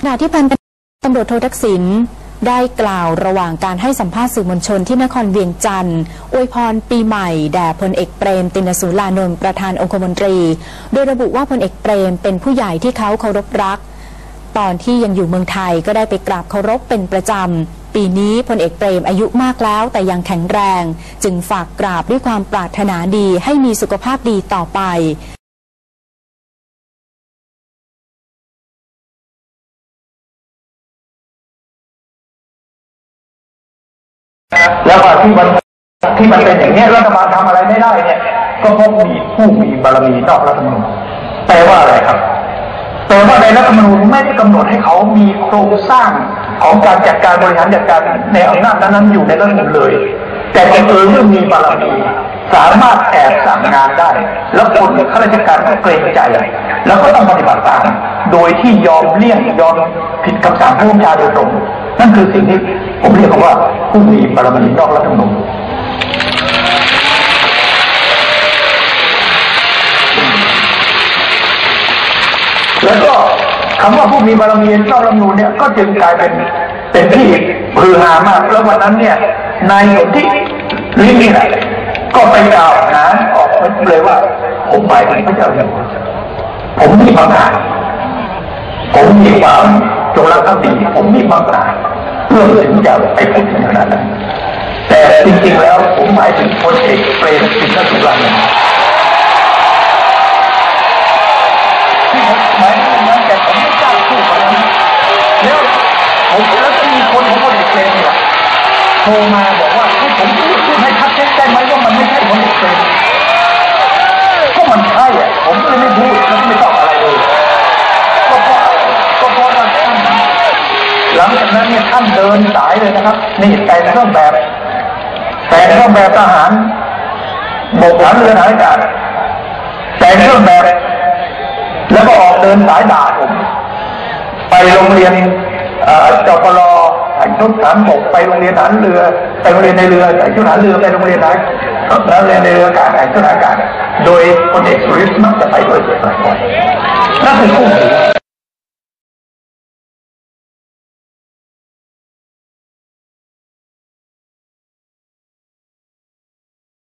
ขณะที่พันตำรวจโททักษิณได้กล่าวระหว่างการให้สัมภาษณ์สื่อมวลชนที่นครเวียงจันทร์อวยพรปีใหม่แด่พลเอกเปรม ตินสูลานนท์ประธานองคมนตรี โดยระบุว่าพลเอกเปรมเป็นผู้ใหญ่ที่เขาเคารพรัก ตอนที่ยังอยู่เมืองไทยก็ได้ไปกราบเคารพเป็นประจำ ปีนี้พลเอกเปรมอายุมากแล้วแต่ยังแข็งแรง จึงฝากกราบด้วยความปรารถนาดีให้มีสุขภาพดีต่อไป แล้วก็ที่มันที่มันเป็นอย่างนี้รัฐบาลทำอะไรไม่ได้เนี่ยก็เพราะมีผู้มีบารมีนอกรัฐธรรมนูญแปลว่าอะไรครับแปลว่าในรัฐธรรมนูญไม่ได้กำหนดให้เขามีโครงสร้างของการจัดการบริหารจัดการในอำนาจนั้นๆอยู่ในรัฐธรรมนูญเลย แต่บังเอิญเรื่องมีบารมีสามารถแอบสั่งงานได้ แล้วคนข้าราชการก็เกรงใจแล้วก็ต้องปฏิบัติตามโดยที่ยอมเลี่ยงยอมผิดคำสั่งผู้บัญชาโดยตรง นั่นคือสิ่งที่ผมเรียกว่าผู้มีบารมีนอกรัฐธรรมนูญแล้วก็คำว่าผู้มีบารมีนอกรัฐธรรมนูญเนี่ยก็จึงกลายเป็นเป็นที่ฮือฮามาก แล้ววันนั้นเนี่ยนายสนธิลิ้นนี่แหละก็ไปกล่าวหาออกเลยว่า ผมหมายถึงพระเจ้าอยู่หัวผมมีบางอาจผมมีความจงรักภักดีผมมีบางอาจ พื่อถึงจะไปพูดถึงขนาดนั้นแต่จริงๆแล้วผมหมายถึงคนเอกเปรมสินสุรานนท์หมายถึงนั้นแต่ผมไม่กล้าพูดตอนนั้นแล้วผมแล้วก็มีคนของคนเอกเปรมเนี่ยโทรมาบอกว่า หลังจากนั้นเนี่ยท่านเดินสายเลยนะครับ นี่แต่งเครื่องแบบแต่งเครื่องแบบทหารบกหลังเรือหางอากาศแต่งเครื่องแบบ แล้วก็ออกเดินสายด่าผมไปโรงเรียนอ่อจปรใส่ชุดฐานบกไปโรงเรียนฐานเรือไปโรงเรียนในเรือใส่ชุดฐานเรือไปโรงเรียนไหนแล้วเรียนในเรืออากาศใส่ชุดอากาศโดยพลเอกสุริยมักจะไปด้วยบ่อยๆนั่นคือคู่หู